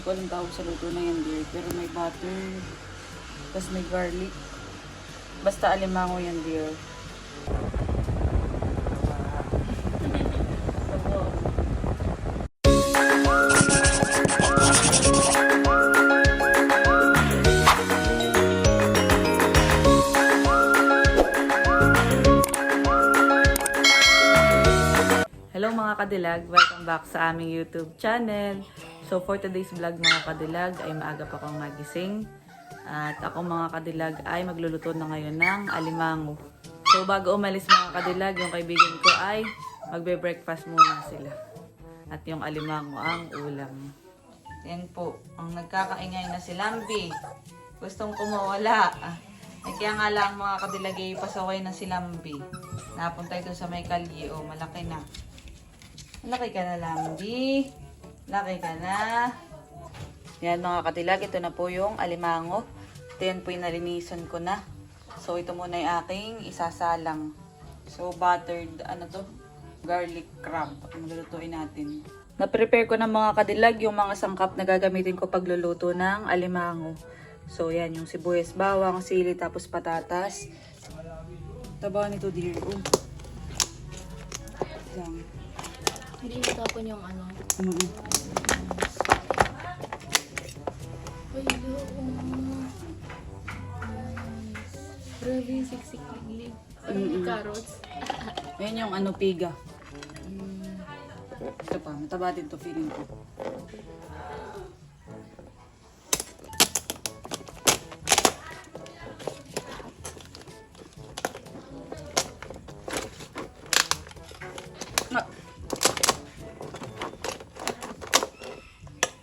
Hindi ko alam tawag sa luto na yan, dear. Pero may butter. Tapos may garlic. Basta alimango yan, dear. Hello mga kadilag, welcome back sa aming YouTube channel. So for today's vlog mga kadilag ay maaga pa akong magising. At ako mga kadilag ay magluluto na ngayon ng alimango. So bago umalis mga kadilag, yung kaibigan ko ay magbe-breakfast muna sila. At yung alimango ang ulam. Yan po, ang nagkakaingay na si Lambi. Gustong kumawala. Ah, eh, kaya nga lang mga kadilag ay pasaway na si Lambi. Napunta ito sa may kalye. Oh, malaki na. Laki ka na, Lambi. Laki ka na. Yan mga katilag, ito na po yung alimango. Ito po yung nalinisan ko na. So ito muna yung aking isasalang. So buttered, ano to? Garlic crab. Ang natin. Na-prepare ko ng mga kadilag yung mga sangkap na gagamitin ko pagluluto ng alimango. So yan, yung sibuyas, bawang, sili, tapos patatas. Taba nito, dear. Oh. Yan. Hindi mo tapon yung ano. Ay, oo. Nice. Grabe yung siksik-liglig. Mm-mm. carrots. Ayan yung ano, piga. Ito pa, mataba din to feeling ko.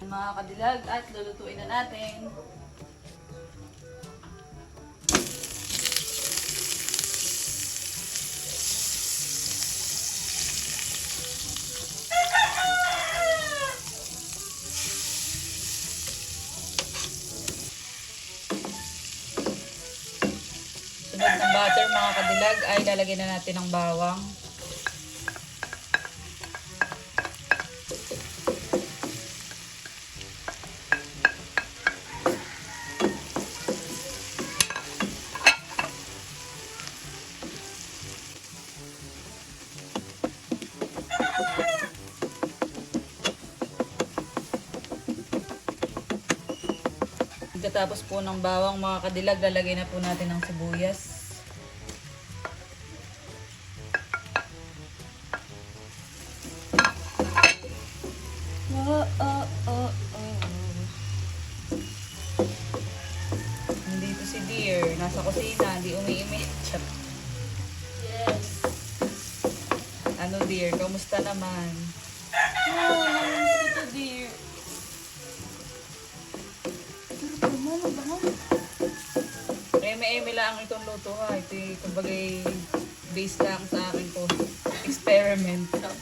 Mga kadilag at lulutuin na natin. Sunod butter mga kadilag ay lalagyan na natin ng bawang. Pagkatapos po ng bawang mga kadilag, lalagay na po natin ng sibuyas. Oh, oh, oh, oh. Nandito si Dear, nasa kusina, hindi umiimit. Yes. Ano Dear, kamusta naman? Kumbagay based lang sa akin po. Experiment. Sarap.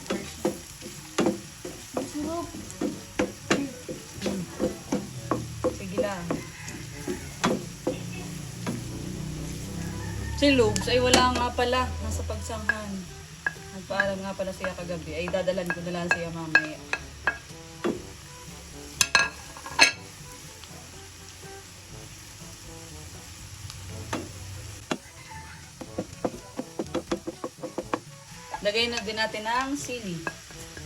Sige lang. Si Lugs ay wala nga pala. Nasa pagsanghan. Nagpaalam nga pala siya kagabi. Ay dadalan ko na lang siya mamaya. Na din natin ng sili.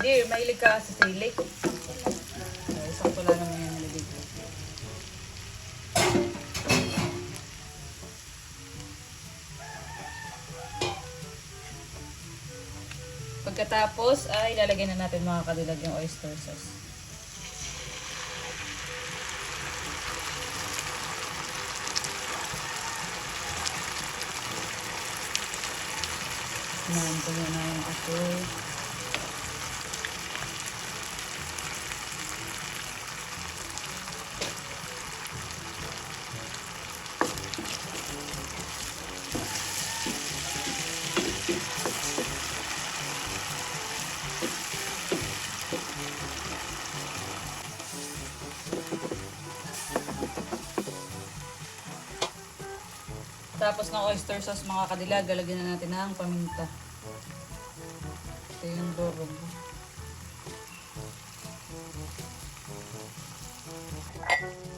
Dear, mahilig ka sa sili. So, isang tula naman yan nilagay ko. Pagkatapos ay lalagyan na natin mga kadilag yung oyster sauce. Sinahan ko muna yung apoy. Tapos ng oyster sauce mga kadilag, lalagyan na natin ng paminta.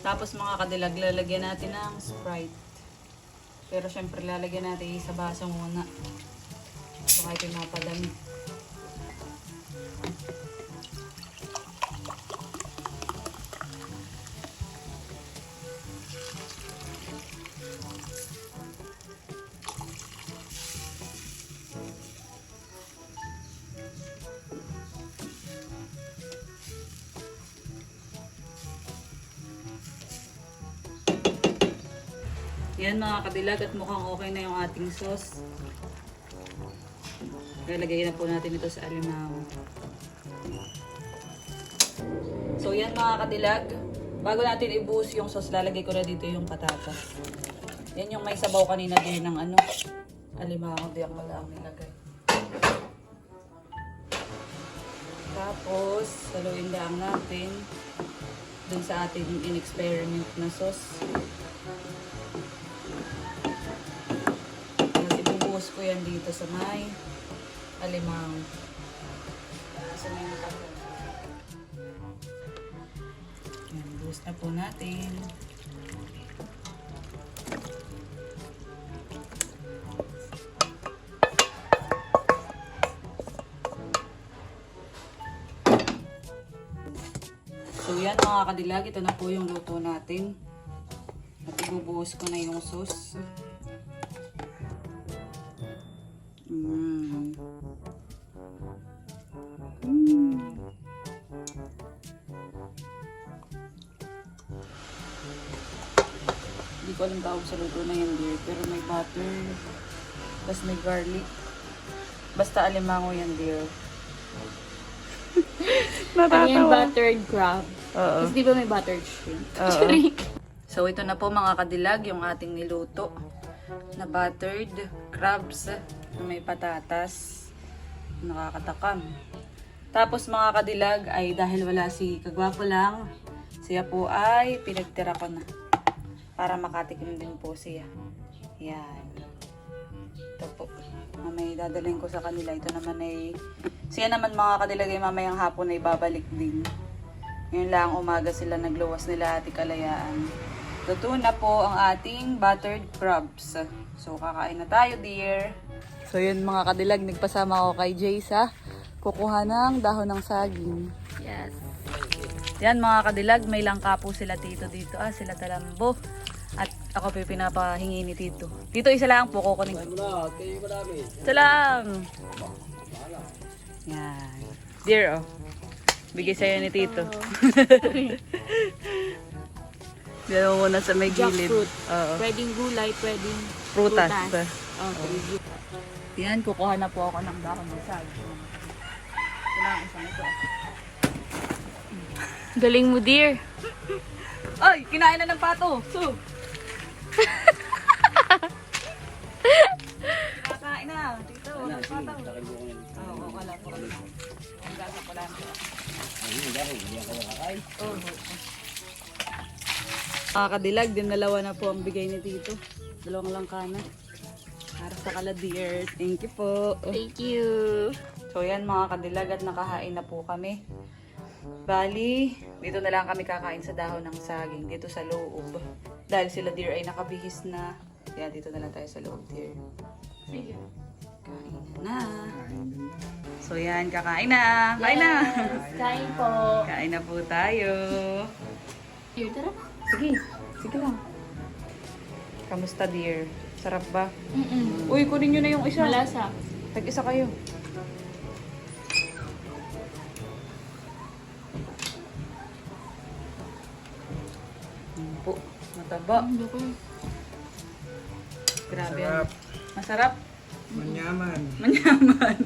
Tapos mga kadilag, lalagyan natin ng Sprite. Pero syempre lalagyan natin sa baso muna. Baka ito napadami. Yan mga kadilag at mukhang okay na yung ating sauce. Lalagay na po natin ito sa alimango. So yan mga kadilag. Bago natin ibuhos yung sauce, lalagay ko na dito yung patatas. Yan yung may sabaw kanina din ng ano, alimango. Di ang pala ang nilagay. Tapos, saluin lang natin dun sa ating in-experiment na sauce. Yan dito sa may alimang. Sa may nakapag. Yan, buhos na po natin. So yan mga kadilag, ito na po yung luto natin. At ibubuhos ko na yung sauce. Ko alam tawag sa luto na yan dear, pero may butter, tapos may garlic. Basta alimango yan dear. Ano yan, buttered crab. Oo. Tapos di ba may buttered shrimp? Oo. So ito na po mga kadilag yung ating niluto na buttered crabs na may patatas. Nakakatakam. Tapos mga kadilag ay dahil wala si Kagwapo lang, siya po ay pinagtira ko na para makatikim din po siya. Yan. Ito po. Mamay dadalhin ko sa kanila. Ito naman ay siya naman mga kadilag ay mamayang hapon ay babalik din. Ngayon lang umaga sila nagluwas nila ati kalayaan. Luto na po ang ating buttered crabs. So kakain na tayo dear. So yun mga kadilag, nagpasama ako kay Jace ha. Kukuha ng dahon ng saging. Yes. Yan mga kadilag, may langka po sila tito dito. Ah, sila talambo. Ako po yung pinapahingi ni tito. Tito, isa lang po kukunin ko. Isa lang. Yan. Dear, oh. Bigay sa'yo ni tito. Mo muna sa may gilid. Jackfruit. Oo. Pwedeng gulay, pwedeng Prutas. Okay. Yan, kukuha na po ako ng dahon ng saging. Ito na ang isang ito. Galing mo, dear. Ay, kinain na ng pato. So. Kakain na. Dito, ng pato. Oo, wala po. Ang gasa ko lang. Oo. Mga kadilag, din dalawa na po ang bigay ni Tito. Dalawang lang kana. Para sa kala dear. Thank you po. Thank you. So yan mga kadilag at nakahain na po kami. Bali, dito na lang kami kakain sa dahon ng saging dito sa loob. Dahil sila dear ay nakabihis na. Kaya dito na lang tayo sa loob dear. Sige. Kain na. So yan, kakain na. Kain na. Kain po. Kain na po tayo. Dear, tara. Sige, sige lang. Kamusta dear? Sarap ba? Mm-mm. Uy, kunin nyo na yung isa. Malasa. Tag-isa kayo. Po. Mataba. Grabe yan. Masarap. Manyaman. Manyaman.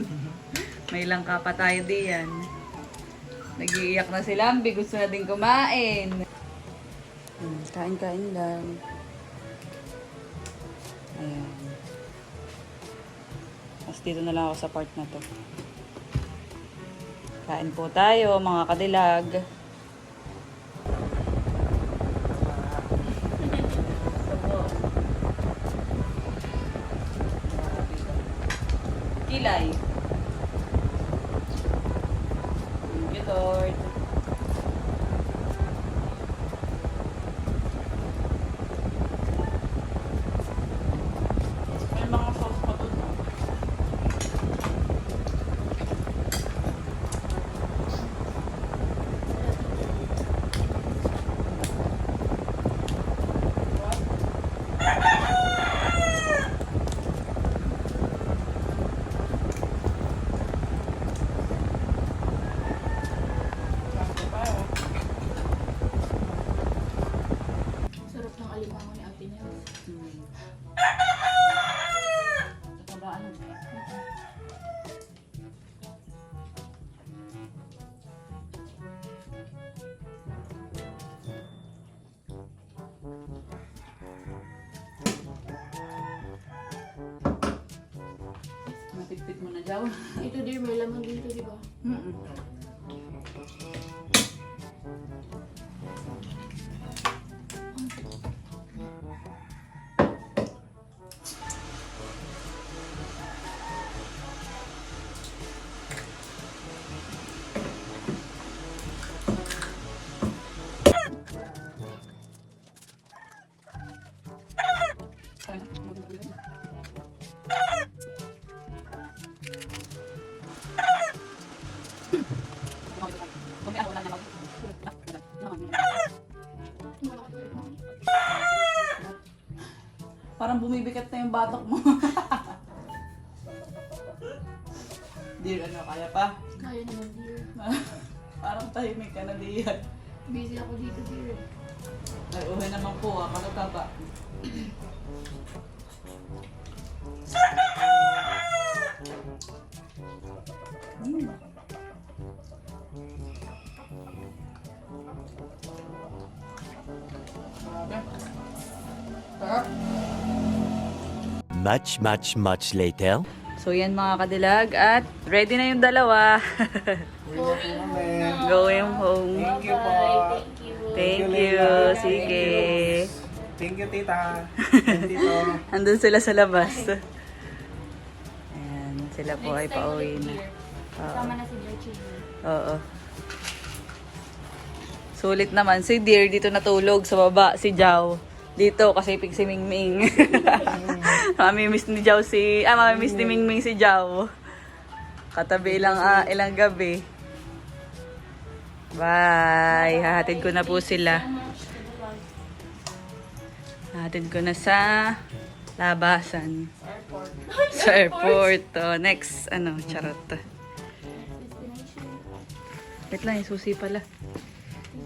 May langka pa tayo diyan. Nag-iiyak na si Lambi. Gusto na din kumain. Hmm, Kain-kain lang. Ayan. Tapos dito na lang ako sa part na to. Kain po tayo, mga kadilag. Sabaw. Ito dear, may laman dito, di ba? Mm-mm. Parang batok mo. Dear, ano, kaya pa? Kaya naman dear. Parang tahimik ka na diyan. Busy ako dito dear. Ay, uwi naman po, ah, ano ka ba? Much, much, much later. So yan mga kadilag at ready na yung dalawa. Going home. Thank you po. Thank you, you. Leila. Sige. Thank you, tita. Thank you, tito. Andun sila sa labas. Ayan, sila po ay pauwi na. Sama na si Jackie. Oo. Sulit naman. Si Dear dito natulog sa baba. Si Jao. Dito kasi pig si Mingming. Mami-miss ni Jao si... Ah, mami-miss ni Mingming si Jao. Katabi ilang, ah, ilang gabi. Bye. Hahatid ko na po sila. Hahatid ko na sa labasan. Sa airport. Oh, next, ano, charot. Wait lang, yung susi pala.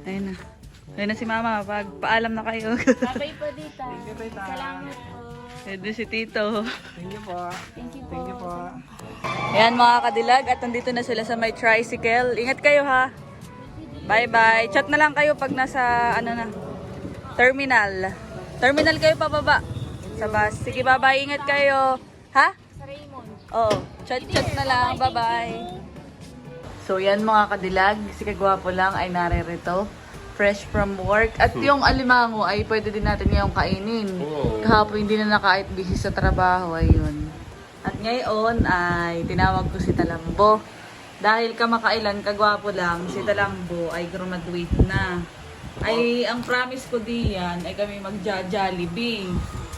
Ayun na. Ayun na si mama, pagpaalam na kayo. Babay po dito. Salamat po. Ayun si Tito. Thank you po. Thank you po. Thank you po. Ayan mga kadilag, at nandito na sila sa may tricycle. Ingat kayo ha. Bye-bye. Chat na lang kayo pag nasa, ano na, terminal. Terminal kayo pababa. Sa bus. Sige, bye-bye. Ingat kayo. Ha? Sa Raymond. Oo. Chat-chat na lang. Bye-bye. So yan mga kadilag, si Kagwapo lang ay naririto. Fresh from work. At yung alimango ay pwede din natin ngayong kainin. Kahapon hindi na nakait busy sa trabaho. Ayun. At ngayon ay tinawag ko si Talambo. Dahil kamakailan, kagwapo lang, si Talambo ay graduate na. Ay, ang promise ko diyan ay kami magja-jollibee.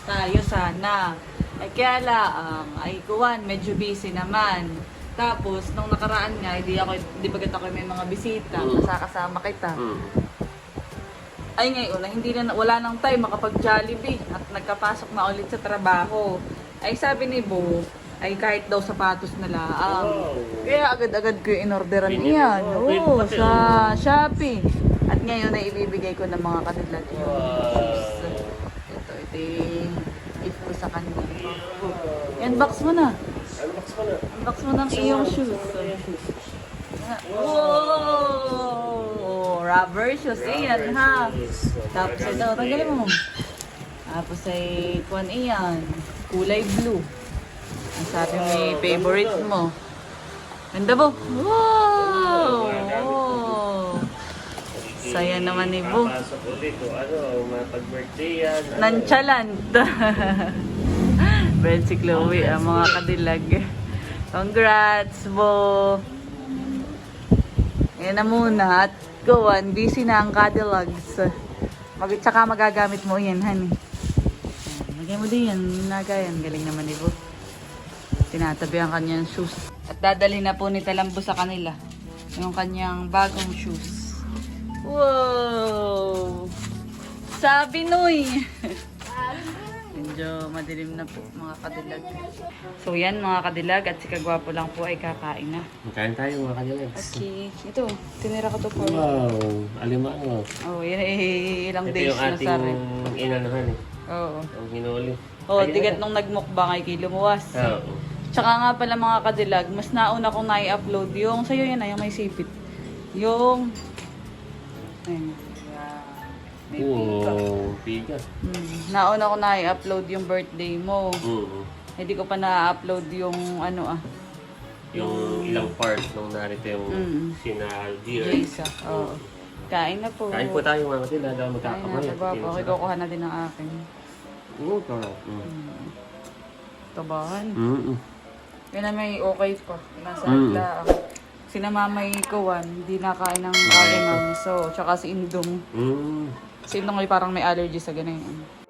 Tayo sana. Ay kaya lang, ay kuwan, medyo busy naman. Tapos, nung nakaraan nga, hindi ako, di bagat ako may mga bisita, kasakasama kita. Ay ngayon, na hindi na, wala nang time makapag-jollibee at nagkapasok na ulit sa trabaho. Ay sabi ni Bo, ay kahit daw sapatos na lang. Kaya agad-agad ko inorderan niyan. Oo, sa Shopee. At ngayon ay ibibigay ko ng mga kadilag yung shoes. Ito, ito yung gift ko sa kanya. Unbox mo na. Unbox mo ng iyong shoes. Wow! Rubber shoes. Iyan ha. Tapos ito, tanggalin mo. Tapos ay, kuan iyan. Kulay blue. Ang sabi mo may favorite mo. Ganda ba? Wow! Saya naman ni Bu. Pasok ulit kung ano, mapag-birthday yan. Nonchalant. Ben si Chloe, ang mga kadilag. Congrats, Bo! Yan na muna. At Gowan, busy na ang kadilags. Mag tsaka magagamit mo yan, honey. Lagay mo din yan. Nagayan. Galing naman ni Bo. Tinatabi ang kanyang shoes. At dadali na po ni Talambo sa kanila. Yung kanyang bagong shoes. Wow! Sabi Noy! Medyo madilim na po mga kadilag. So yan mga kadilag at si Kagwapo lang po ay kakain na. Kain tayo mga kanilags. Okay. Ito, tinira ko to for... Wow, alimango. Oh, yan eh, ilang Ito days yung na ating sa rin. inanahan eh. Oo. Ang hinuli. Oh, digat nung nagmukbang ay kay lumuwas. Oo. Tsaka nga pala mga kadilag, mas nauna kong nai-upload yung, sa'yo yan na, yung may sipit. Yung, ayun. Oo, piga. Hmm. Nauna ko nai-upload yung birthday mo. Oo. Hindi ko pa na-upload yung ano ah, Yung ilang parts nung narito yung Mm. sina Algier. Jaisa. Oo. Kain na po. Kain po tayo mga kapatid. Daw Kain na magkakamay. po ako. Okay, kukuha na din ng akin. Oo, sarap. Mm. Tabahan. Mm. Yan na may okay pa. Nasa Mm. mm. Sinamamay ko, Wan, hindi nakain ng alimang. So, tsaka si Indong. Mm. Si Indong ay parang may allergy sa ganyan.